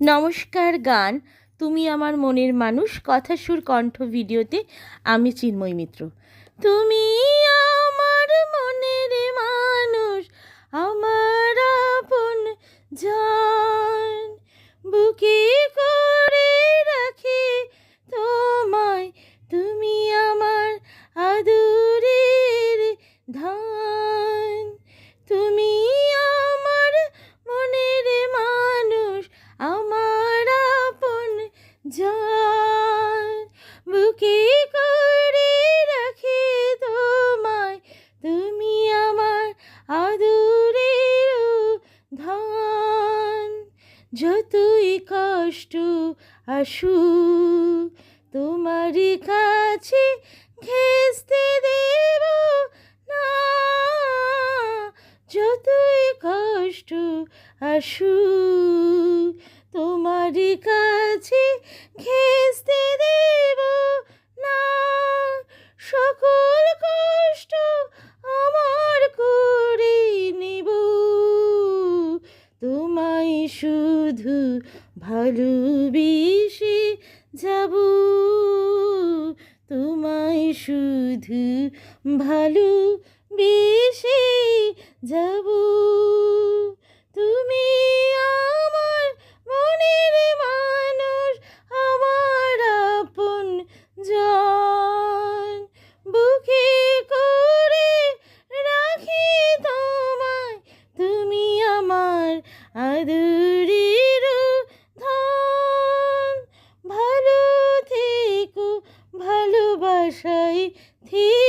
নমস্কার গান, তুমি আমার মনের মানুষ, কথা সুর কণ্ঠ ভিডিওতে আমি চিন্ময় মিত্র। তুমি আমার মনের মানুষ, আমার আপন জান, বুকে যতই কষ্ট আসু তোমারই কাছে ঘেসতে দেব না। যতই কষ্ট আসু তোমারই কাছে ঘেসতে দেব তোমায় শুধু ভালোবেসে যাব। তোমায় শুধু ভালোবেসে যাব। তুমি আদরের ধন ভালো থেকো ভালোবাসায় থেকো